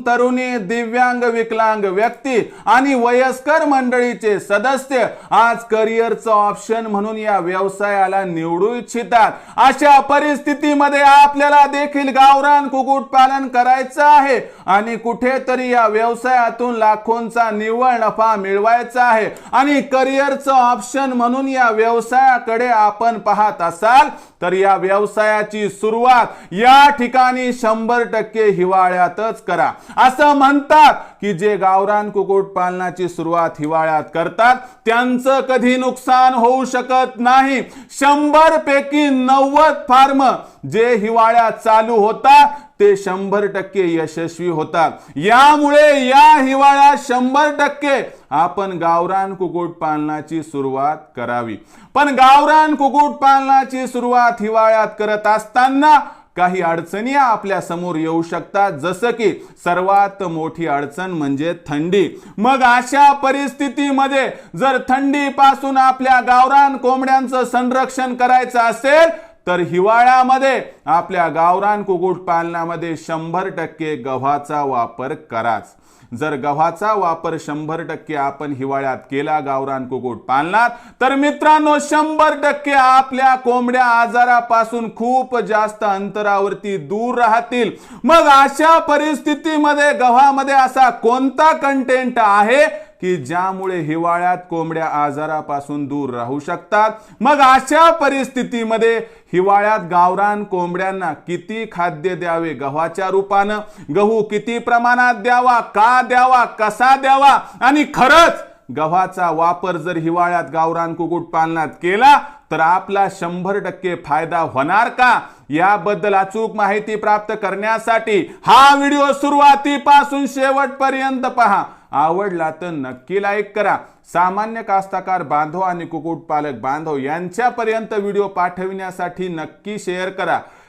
तरुणी दिव्यांग विकलांग व्यक्ती आणि वयस्कर मंडळीचे सदस्य आज करिअरचं ऑप्शन म्हणून या व्यवसायाला निवडू इच्छितात. अशा परिस्थितीमध्ये आपल्याला देखील गावरान कुक्कुटपालन करायचं आहे आणि कुठेतरी या व्यवसायातून लाखोंचा निव्वळ नफा मिळवायचा आहे. आणि करिअरचं ऑप्शन म्हणून या व्यवसायाकडे आपण पाहत असाल तर या व्यवसायाची सुरुवात या ठिकाणी शंभर टक्के हिवाळ्यातच करा. असं म्हणतात की जे गावरान कुक्कुट पालनाची सुरुवात हिवाळ्यात करतात त्यांचं कधी नुकसान होऊ शकत नाही. शंभर पैकी नव्वद फार्म जे हिवाळ्यात चालू होतात ते शंभर टक्के यशस्वी होतात. यामुळे या हिवाळ्यात शंभर टक्के आपण गावरान कुक्कुटपालनाची सुरुवात करावी. पण गावरान कुक्कुट पालनाची सुरुवात हिवाळ्यात करत असताना काही अडचणी आपल्यासमोर येऊ शकतात. जसं की सर्वात मोठी अडचण म्हणजे थंडी. मग अशा परिस्थितीमध्ये जर थंडीपासून आपल्या गावरान कोंबड्यांचं संरक्षण करायचं असेल तर हिवाळ्यामध्ये आपल्या गावरान कुक्कुट पालनामध्ये शंभर टक्के गव्हाचा वापर कराच. जर गव्हाचा वापर शंभर टक्के आपण हिवाळ्यात केला गावरान कुक्कुट पालनात तर मित्रांनो शंभर टक्के आपल्या कोंबड्या आजारापासून खूप जास्त अंतरावरती दूर राहतील. मग अशा परिस्थितीमध्ये गव्हामध्ये असा कोणता कंटेंट आहे? की ज्यामुळे हिवाळ्यात कोंबड्या आजारापासून दूर राहू शकतात. मग अशा परिस्थितीमध्ये हिवाळ्यात गावरान कोंबड्यांना किती खाद्य द्यावे गव्हाच्या रूपानं? गहू किती प्रमाणात द्यावा? का द्यावा? कसा द्यावा? आणि खरंच गव्हाचा वापर जर हिवाळ्यात गावरान कुक्कुटपालनात केला तर आपला शंभर टक्के फायदा होणार का? याबद्दल अचूक माहिती प्राप्त करण्यासाठी हा व्हिडिओ सुरुवातीपासून शेवटपर्यंत पहा. आवडला तर नक्की लाईक करा. सामान्य कास्ताकार बांधव आणि कुक्कुटपालक बांधव यांच्यापर्यंत व्हिडिओ पाठविण्यासाठी नक्की शेअर करा.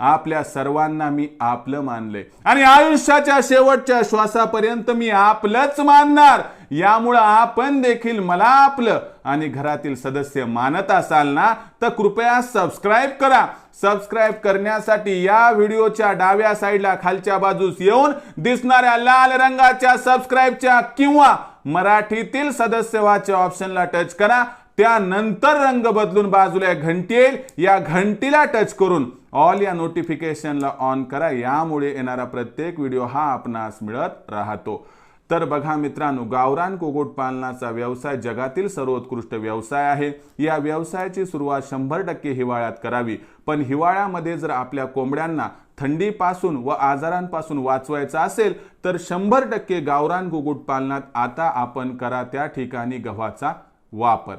आपल्या सर्वांना मी आपलं मानलंय. आणि आयुष्याच्या शेवटच्या श्वासापर्यंत मी आपलंच मानणार. यामुळं आपण देखील मला आपलं आणि घरातील सदस्य मानत असाल ना तर कृपया सबस्क्राईब करा. सबस्क्राईब करण्यासाठी या व्हिडिओच्या डाव्या साईडला खालच्या बाजूस येऊन दिसणाऱ्या लाल रंगाच्या सबस्क्राईबच्या किंवा मराठीतील सदस्यवाच्या ऑप्शनला टच करा. त्यानंतर रंग बदलून बाजूला एक घंटी येईल. या घंटीला टच करून ऑल या नोटिफिकेशनला ऑन करा. यामुळे येणारा प्रत्येक व्हिडिओ हा आपणास मिळत राहतो. तर बघा मित्रांनो गावरान कुक्कुट पालनाचा व्यवसाय जगातील सर्वोत्कृष्ट व्यवसाय आहे. या व्यवसायाची सुरुवात शंभर टक्के हिवाळ्यात करावी. पण हिवाळ्यामध्ये जर आपल्या कोंबड्यांना थंडीपासून व आजारांपासून वाचवायचं असेल तर शंभर टक्के गावरान कुक्कुट पालनात आता आपण करा त्या ठिकाणी गव्हाचा वापर.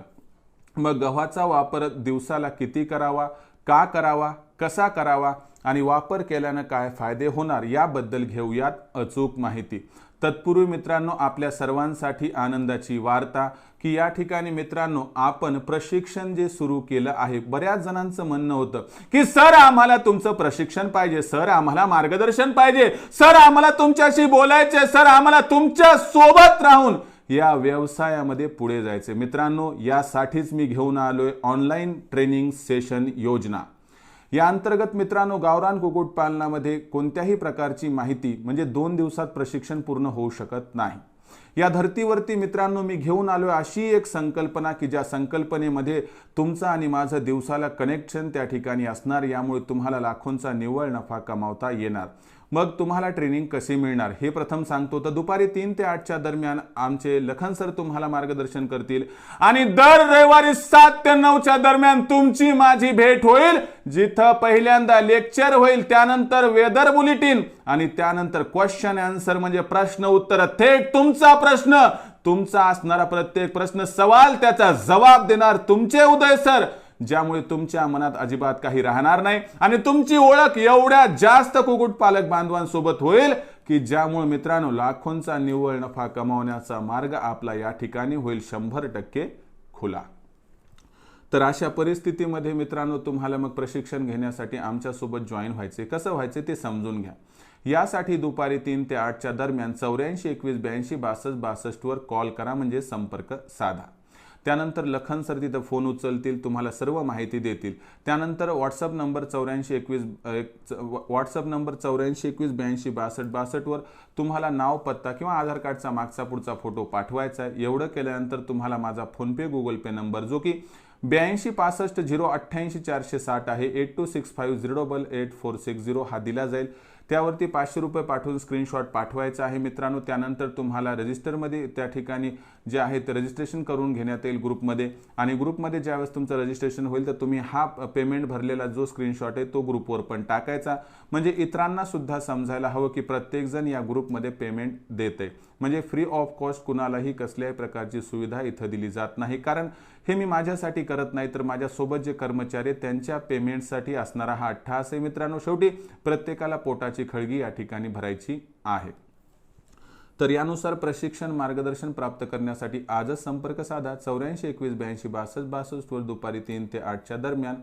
मग गव्हाचा वापर दिवसाला किती करावा? का करावा? कसा करावा? आणि वापर केल्यानं काय फायदे होणार? याबद्दल घेऊयात अचूक माहिती. तत्पूर्वी मित्रांनो आपल्या सर्वांसाठी आनंदाची वार्ता की या ठिकाणी मित्रांनो आपण प्रशिक्षण जे सुरू केलं आहे बऱ्याच जणांचं म्हणणं होतं की सर आम्हाला तुमचं प्रशिक्षण पाहिजे. सर आम्हाला मार्गदर्शन पाहिजे. सर आम्हाला तुमच्याशी बोलायचे सर आम्हाला तुमच्यासोबत राहून या व्यवसायामध्ये पुढे जायचे. मित्रांनो यासाठीच मी घेऊन आलोय ऑनलाईन ट्रेनिंग सेशन योजना. या अंतर्गत मित्रांनो गावरान कुक्कुट पालनामध्ये कोणत्याही प्रकारची माहिती म्हणजे दोन दिवसात प्रशिक्षण पूर्ण होऊ शकत नाही. या धर्तीवरती मित्रांनो मी घेऊन आलोय अशी एक संकल्पना की ज्या संकल्पनेमध्ये तुमचा आणि माझं दिवसाला कनेक्शन त्या ठिकाणी असणार यामुळे तुम्हाला लाखोंचा निव्वळ नफा कमावता येणार. मग तुम्हाला ट्रेनिंग कशी मिळणार? हे प्रथम सांगतो. तर दुपारी तीन ते आठच्या दरम्यान आमचे लखन सर तुम्हाला मार्गदर्शन करतील. आणि दर रविवारी सात ते नऊच्या दरम्यान तुमची माझी भेट होईल जिथं पहिल्यांदा लेक्चर होईल त्यानंतर वेदर बुलेटिन आणि त्यानंतर क्वेश्चन आन्सर म्हणजे प्रश्न उत्तर. थेट तुमचा प्रश्न तुमचा असणारा प्रत्येक प्रश्न सवाल त्याचा जबाब देणार तुमचे उदय सर. ज्यामुळे तुमच्या मनात अजिबात काही राहणार नाही. आणि तुमची ओळख एवढ्या जास्त कुक्कुटपालक बांधवांसोबत होईल की ज्यामुळे मित्रांनो लाखोंचा निव्वळ नफा कमावण्याचा मार्ग आपला या ठिकाणी होईल. शंभर टक्के खुला. तर अशा परिस्थितीमध्ये मित्रांनो तुम्हाला मग प्रशिक्षण घेण्यासाठी आमच्यासोबत जॉईन व्हायचे कसं व्हायचे ते समजून घ्या. यासाठी दुपारी तीन ते आठच्या दरम्यान चौऱ्याऐंशी एकवीस ब्याऐंशी बासष्ट बासष्टवर कॉल करा म्हणजे संपर्क साधा. त्यानंतर लखन सर तिथं फोन उचलतील तुम्हाला सर्व माहिती देतील. त्यानंतर व्हॉट्सअप नंबर चौऱ्याऐंशी एकवीस व्हॉट्सअप नंबर चौऱ्याऐंशी एकवीस ब्याऐंशी बासष्ट बासष्टवर तुम्हाला नाव पत्ता किंवा आधार कार्डचा मागचा पुढचा फोटो पाठवायचा आहे. एवढं केल्यानंतर तुम्हाला माझा फोनपे गुगल पे नंबर जो की ब्याऐंशी पासष्ट झिरो अठ्ठ्याऐंशी चारशे साठ आहे. Eight two six five zero double eight four six zero हा दिला जाईल. त्यावरती पाचशे रुपये पाठवून स्क्रीनशॉट पाठवायचा आहे मित्रांनो. त्यानंतर तुम्हाला रजिस्टरमध्ये त्या ठिकाणी जे आहे ते रजिस्ट्रेशन करून घेण्यात येईल ग्रुपमध्ये आणि ग्रुपमध्ये ज्यावेळेस तुमचं रजिस्ट्रेशन होईल तर तुम्ही हा पेमेंट भरलेला जो स्क्रीनशॉट आहे तो ग्रुपवर पण टाकायचा. म्हणजे इतरांना सुद्धा समजायला हवं की प्रत्येकजण या ग्रुपमध्ये पेमेंट देते. म्हणजे फ्री ऑफ कॉस्ट कुणालाही कसल्याही प्रकारची सुविधा इथं दिली जात नाही. कारण हे मी माझ्यासाठी करत नाही तर माझ्यासोबत जे कर्मचारी आहेत त्यांच्या पेमेंटसाठी असणारा हा अठ्ठास आहे मित्रांनो शेवटी प्रत्येकाला पोटाची खळगी या ठिकाणी भरायची आहे. तर यानुसार प्रशिक्षण मार्गदर्शन प्राप्त करण्यासाठी आजच संपर्क साधा. चौऱ्याऐंशी एकवीस ब्याऐंशी बासष्ट बासष्टवर दुपारी तीन ते आठच्या दरम्यान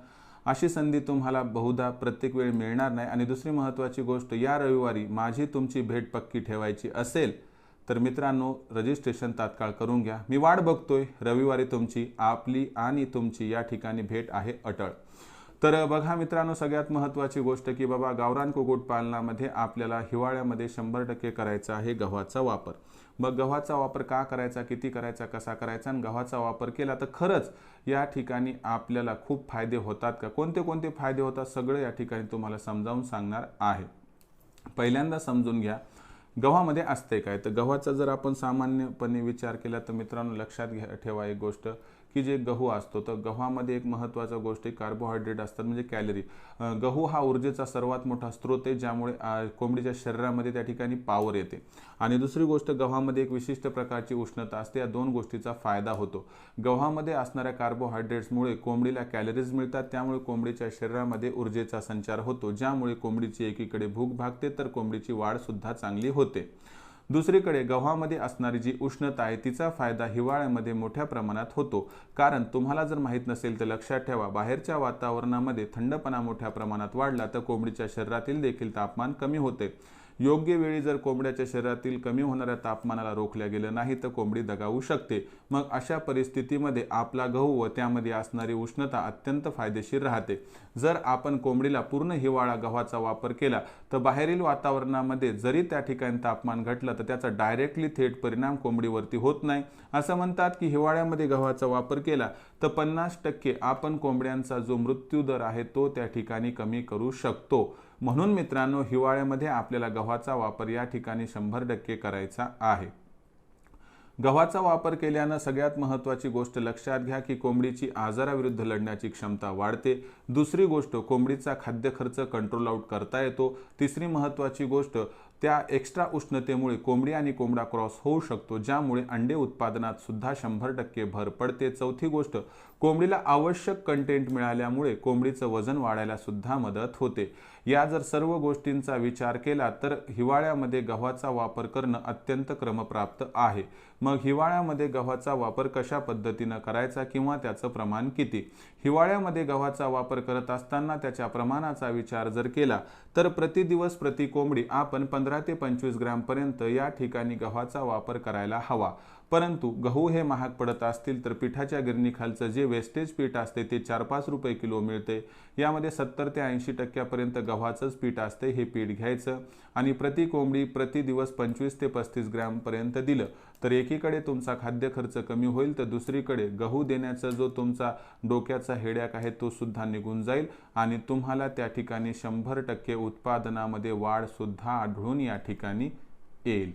अशी संधी तुम्हाला बहुधा प्रत्येक वेळ मिळणार नाही. आणि दुसरी महत्त्वाची गोष्ट या रविवारी माझी तुमची भेट पक्की ठेवायची असेल तर मित्रांनो रजिस्ट्रेशन तात्काळ करून घ्या. मी वाट बघतोय. रविवारी तुमची आपली आणि तुमची या ठिकाणी भेट आहे अटळ. तर बघा मित्रांनो सगळ्यात महत्त्वाची गोष्ट की बाबा गावरान कुक्कुटपालनामध्ये आपल्याला हिवाळ्यामध्ये शंभर टक्के करायचा आहे गव्हाचा वापर. मग गव्हाचा वापर का करायचा किती करायचा कसा करायचा आणि गव्हाचा वापर केला तर खरंच या ठिकाणी आपल्याला खूप फायदे होतात का? कोणते कोणते फायदे होतात सगळं या ठिकाणी तुम्हाला समजावून सांगणार आहे. पहिल्यांदा समजून घ्या गव्हामध्ये असते काय? तर गव्हाचा जर आपण सामान्यपणे विचार केला तर मित्रांनो लक्षात घ्या ठेवा एक गोष्ट. की जे गहू असतो तर गव्हामध्ये एक महत्त्वाचा गोष्ट आहे कार्बोहायड्रेट असतात म्हणजे कॅलरी गहू हा ऊर्जेचा सर्वात मोठा स्रोत आहे ज्यामुळे कोंबडीच्या शरीरामध्ये त्या ठिकाणी पॉवर येते. आणि दुसरी गोष्ट गव्हामध्ये एक विशिष्ट प्रकारची उष्णता असते या दोन गोष्टीचा फायदा होतो. गव्हामध्ये असणाऱ्या कार्बोहायड्रेट्समुळे कोंबडीला कॅलरीज मिळतात त्यामुळे कोंबडीच्या शरीरामध्ये ऊर्जेचा संचार होतो ज्यामुळे कोंबडीची एकीकडे भूक भागते तर कोंबडीची वाढ सुद्धा चांगली होते. दुसरीकडे गव्हामध्ये असणारी जी उष्णता आहे तिचा फायदा हिवाळ्यामध्ये मोठ्या प्रमाणात होतो. कारण तुम्हाला जर माहीत नसेल तर लक्षात ठेवा बाहेरच्या वातावरणामध्ये थंडपणा मोठ्या प्रमाणात वाढला तर कोंबडीच्या शरीरातील देखील तापमान कमी होते. योग्य वेळी जर कोंबड्याच्या शरीरातील कमी होणाऱ्या तापमानाला रोखल्या गेलं नाही तर कोंबडी दगावू शकते. मग अशा परिस्थितीमध्ये आपला गहू व त्यामध्ये असणारी उष्णता अत्यंत फायदेशीर राहते. जर आपण कोंबडीला पूर्ण हिवाळा गव्हाचा वापर केला तर बाहेरील वातावरणामध्ये जरी त्या ठिकाणी तापमान घटलं तर त्याचा डायरेक्टली थेट परिणाम कोंबडीवरती होत नाही. असं म्हणतात की हिवाळ्यामध्ये गव्हाचा वापर केला तर पन्नास टक्के आपण कोंबड्यांचा जो मृत्यू दर आहे तो त्या ठिकाणी कमी करू शकतो. म्हणून मित्रांनो हिवाळ्यामध्ये आपल्याला गव्हाचा वापर या ठिकाणी शंभर टक्के करायचा आहे. गव्हाचा वापर केल्यानं सगळ्यात महत्त्वाची गोष्ट लक्षात घ्या की कोंबडीची आजाराविरुद्ध लढण्याची क्षमता वाढते. दुसरी गोष्ट कोंबडीचा खाद्य खर्च कंट्रोल आउट करता येतो. तिसरी महत्त्वाची गोष्ट त्या एक्स्ट्रा उष्णतेमुळे कोंबडी आणि कोंबडा क्रॉस होऊ शकतो ज्यामुळे अंडे उत्पादनात सुद्धा शंभर टक्के भर पडते. चौथी गोष्ट कोंबडीला आवश्यक कंटेंट मिळाल्यामुळे कोंबडीचं वजन वाढायला सुद्धा मदत होते. या जर सर्व गोष्टींचा विचार केला तर हिवाळ्यामध्ये गव्हाचा वापर करणं अत्यंत क्रमप्राप्त आहे. मग हिवाळ्यामध्ये गव्हाचा वापर कशा पद्धतीनं करायचा किंवा त्याचं प्रमाण किती? हिवाळ्यामध्ये गव्हाचा वापर करत असताना त्याच्या प्रमाणाचा विचार जर केला तर प्रति दिवस प्रति कोंबडी आपण पंधरा ते पंचवीस ग्रॅमपर्यंत या ठिकाणी गव्हाचा वापर करायला हवा. परंतु गहू हे महाग पडत असतील तर पिठाच्या गिरणीखालचं जे वेस्टेज पीठ असते ते चार पाच रुपये किलो मिळते. यामध्ये सत्तर ते ऐंशी टक्क्यापर्यंत गव्हाचंच पीठ असते हे पीठ घ्यायचं आणि प्रति कोंबडी प्रति दिवस पंचवीस ते पस्तीस ग्रॅमपर्यंत दिलं. तर एकीकडे तुमचा खाद्य खर्च कमी होईल तर दुसरीकडे गहू देण्याचा जो तुमचा डोक्याचा हेड्याक आहे तो सुद्धा निघून जाईल आणि तुम्हाला त्या ठिकाणी शंभर टक्के उत्पादनामध्ये वाढ सुद्धा आढळून या ठिकाणी येईल.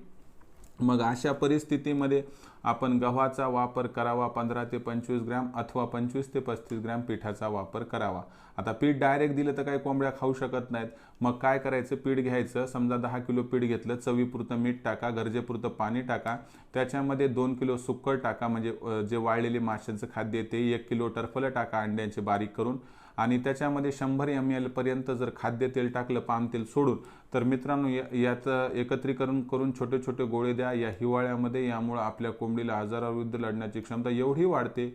मग अशा परिस्थितीमध्ये आपण गव्हाचा वापर करावा पंधरा ते पंचवीस ग्रॅम अथवा पंचवीस ते पस्तीस ग्रॅम पिठाचा वापर करावा. आता पीठ डायरेक्ट दिलं तर काही कोंबड्या खाऊ शकत नाहीत. मग काय करायचं? पीठ घ्यायचं. समजा दहा किलो पीठ घेतलं चवीपुरतं मीठ टाका गरजेपुरतं पाणी टाका. त्याच्यामध्ये दोन किलो सुक्कळ टाका म्हणजे जे वाळलेले माशांचं खाद्य आहे ते एक किलो टरफलं टाका अंड्यांचे बारीक करून. आणि त्याच्यामध्ये शंभर एम एलपर्यंत जर खाद्यतेल टाकलं पाम तेल सोडून तर मित्रांनो या याचं एकत्रीकरण करून छोटे छोटे गोळे द्या. या हिवाळ्यामध्ये यामुळं आपल्या कोंबडीला आजाराविरुद्ध लढण्याची क्षमता एवढी वाढते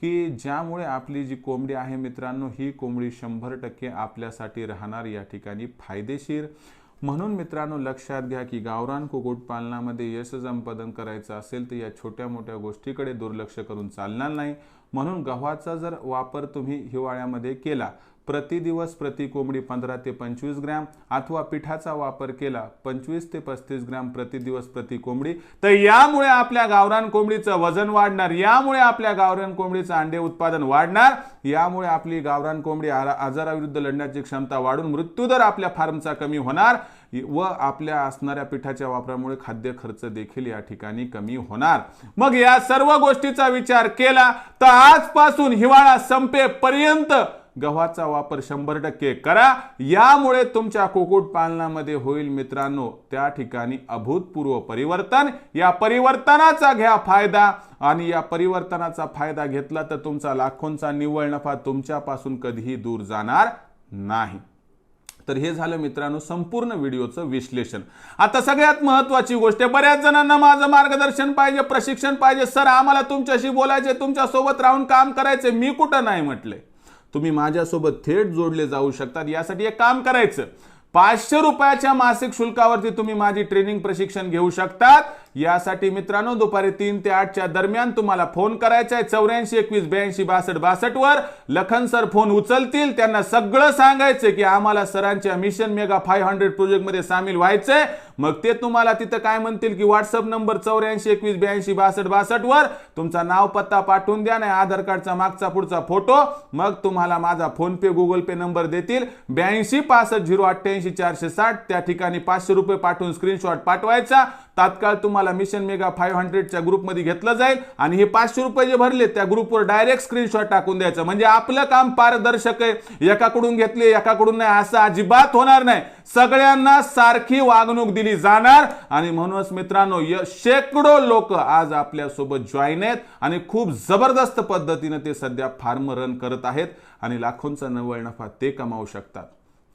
की ज्यामुळे आपली जी कोंबडी आहे मित्रांनो ही कोंबडी शंभर टक्के आपल्यासाठी राहणार या ठिकाणी फायदेशीर. म्हणून मित्रांनो लक्षात घ्या की गावरान कुक्कुटपालनामध्ये यश संपादन करायचं असेल तर या छोट्या मोठ्या गोष्टीकडे दुर्लक्ष करून चालणार नाही. म्हणून गव्हाचा जर वापर तुम्ही हिवाळ्यामध्ये केला प्रति दिवस प्रति कोंबडी पंधरा ते पंचवीस ग्रॅम अथवा पिठाचा वापर केला पंचवीस ते पस्तीस ग्रॅम प्रतिदिवस प्रति कोंबडी तर यामुळे आपल्या गावरान कोंबडीचं वजन वाढणार यामुळे आपल्या गावरान कोंबडीचं अंडे उत्पादन वाढणार यामुळे आपली गावरान कोंबडी आजाराविरुद्ध लढण्याची क्षमता वाढून मृत्यूदर आपल्या फार्मचा कमी होणार व आपल्या असणाऱ्या पिठाच्या वापरामुळे खाद्य खर्च देखील या ठिकाणी कमी होणार. मग या सर्व गोष्टीचा विचार केला तर आजपासून हिवाळा संपेपर्यंत गव्हाचा वापर शंभर टक्के करा. यामुळे तुमच्या कुक्कुटपालनामध्ये होईल मित्रांनो त्या ठिकाणी अभूतपूर्व परिवर्तन. या परिवर्तनाचा घ्या फायदा आणि या परिवर्तनाचा फायदा घेतला तर तुमचा लाखोंचा निव्वळ नफा तुमच्यापासून कधीही दूर जाणार नाही. तर हे झालं मित्रांनो संपूर्ण व्हिडिओचं विश्लेषण. आता सगळ्यात महत्वाची गोष्ट आहे बऱ्याच जणांना माझं मार्गदर्शन पाहिजे प्रशिक्षण पाहिजे. सर आम्हाला तुमच्याशी बोलायचे तुमच्यासोबत राहून काम करायचे मी कुठं नाही म्हटलंय तुम्ही माझ्यासोबत थेट जोडले जाऊ शकतात. यासाठी एक काम करायचं. पाचशे रुपयाच्या मासिक शुल्कावरती तुम्ही माझी ट्रेनिंग प्रशिक्षण घेऊ शकतात. यासाठी मित्रांनो दुपारी तीन ते आठच्या दरम्यान तुम्हाला फोन करायचा आहे. चौऱ्याऐंशी एकवीस ब्याऐंशी बासष्ट बासष्ट वर लखन सर फोन उचलतील. त्यांना सगळं सांगायचं की आम्हाला सरांच्या मिशन मेगा फाईव्ह हंड्रेड प्रोजेक्टमध्ये सामील व्हायचंय. मग ते तुम्हाला तिथं काय म्हणतील की व्हॉट्सअप नंबर चौऱ्याऐंशी एकवीस ब्याऐंशी बासष्ट बासष्ट वर तुमचा नाव पत्ता पाठवून द्या नाही आधार कार्डचा मागचा पुढचा फोटो. मग तुम्हाला माझा फोन पे गुगल पे नंबर देतील. ब्याऐंशी पासष्ट झिरो अठ्ठ्याऐंशी चारशे साठ. त्या ठिकाणी पाचशे रुपये पाठवून स्क्रीनशॉट पाठवायचा. तात्काळ तुम्हाला मिशन मेगा फाईव्ह हंड्रेडच्या ग्रुपमध्ये घेतलं जाईल आणि हे पाचशे रुपये जे भरले त्या ग्रुपवर डायरेक्ट स्क्रीनशॉट टाकून द्यायचं. म्हणजे आपलं काम पारदर्शक आहे. एकाकडून घेतले एकाकडून नाही असं अजिबात होणार नाही. सगळ्यांना सारखी वागणूक दिली जाणार. आणि म्हणूनच मित्रांनो शेकडो लोक आज आपल्यासोबत जॉईन आहेत आणि खूप जबरदस्त पद्धतीने ते सध्या फार्म रन करत आहेत आणि लाखोंचा नवळ नफा ते कमावू शकतात.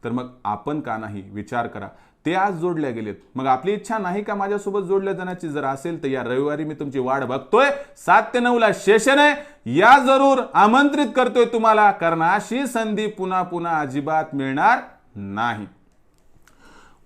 तर मग आपण का नाही विचार करा. ते आज जोडल्या गेलेत. मग आपली इच्छा नाही का माझ्यासोबत जोडल्या जाण्याची? जर असेल तर या रविवारी मी तुमची वाट बघतोय. सात ते नऊ ला सेशन आहे. या जरूर आमंत्रित करतोय तुम्हाला कारण अशी संधी पुन्हा पुन्हा अजिबात मिळणार नाही.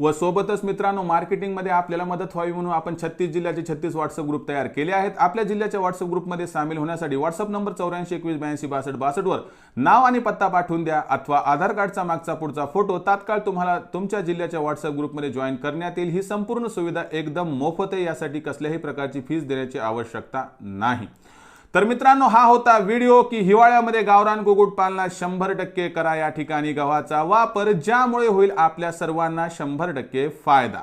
व सोबतच मित्रांनो मार्केटिंगमध्ये आपल्याला मदत व्हावी म्हणून आपण छत्तीस जिल्ह्याचे छत्तीस व्हॉट्सअप ग्रुप तयार केले आहेत. आपल्या जिल्ह्याच्या व्हॉट्सअप ग्रुपमध्ये सामील होण्यासाठी व्हॉट्सअप नंबर चौऱ्याऐंशी एकवीस ब्याऐंशी बासष्ट बासष्टवर नाव आणि पत्ता पाठवून द्या अथवा आधार कार्डचा मागचा पुढचा फोटो तात्काळ तुम्हाला तुमच्या जिल्ह्याच्या व्हॉट्सअप ग्रुपमध्ये जॉईन करण्यात येईल. ही संपूर्ण सुविधा एकदम मोफत आहे यासाठी कसल्याही प्रकारची फीस देण्याची आवश्यकता नाही. तर मित्रांनो हा होता व्हिडिओ की हिवाळ्यामध्ये गावरान कुक्कुटपालना शंभर टक्के करा या ठिकाणी गव्हाचा वापर ज्यामुळे होईल आपल्या सर्वांना शंभर टक्के फायदा.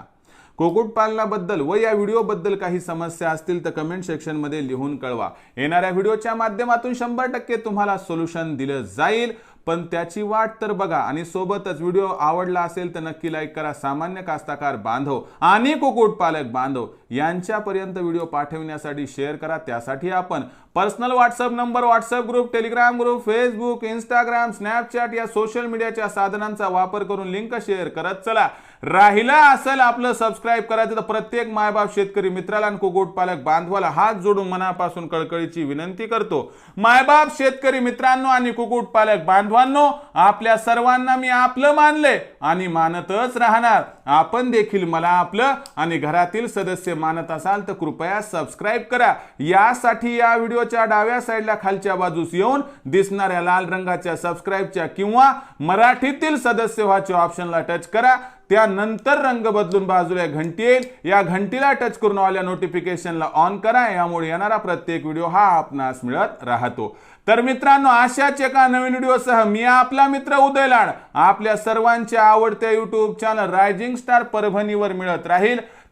कुक्कुटपालनाबद्दल व या व्हिडिओबद्दल काही समस्या असतील तर कमेंट सेक्शनमध्ये लिहून कळवा. येणाऱ्या व्हिडिओच्या माध्यमातून शंभर टक्के तुम्हाला सोल्युशन दिलं जाईल. पण त्याची वाट तर बघा आणि सोबतच व्हिडिओ आवडला असेल तर नक्की लाईक करा. सामान्य कास्ताकार बांधव आणि कुक्कुटपालक बांधव यांच्यापर्यंत व्हिडिओ पाठविण्यासाठी शेअर करा. त्यासाठी आपण personal WhatsApp number WhatsApp group Telegram group Facebook Instagram Snapchat या सोशल मीडियाच्या साधनांचा वापर करून लिंक शेअर करत चला. राहिला असेल आपलं सबस्क्राईब करायचं तर प्रत्येक मायबाप शेतकरी मित्राला आणि कुक्कुटपालक बांधवाला हात जोडून मनापासून कळकळीची विनंती करतो. मायबाप शेतकरी मित्रांनो आणि कुक्कुटपालक बांधवांनो आपल्या सर्वांना मी आपलं मानले आणि मानतच राहणार. आपण देखील मला आपलं आणि घरातील सदस्य मानत असाल तर कृपया सबस्क्राईब करा. यासाठी या व्हिडिओ व्हिडिओच्या डाव्या साईडला खालच्या बाजूस येऊन दिसणाऱ्या लाल रंगाच्या सबस्क्राईबच्या किंवा मराठीतील सदस्य व्हाच्या ऑप्शनला टच करा. त्यानंतर रंग बदलून बाजूला घंटी येईल. या घंटीला टच करून आल्या नोटिफिकेशनला ऑन करा. यामुळे येणारा प्रत्येक व्हिडिओ हा आपणास मिळत राहतो. तर मित्रांनो अशाच एका नवीन व्हिडिओसह मी आपला मित्र उदय लाड आपल्या सर्वांच्या आवडत्या युट्यूब चॅनल रायझिंग स्टार परभणीवर मिळत राहील.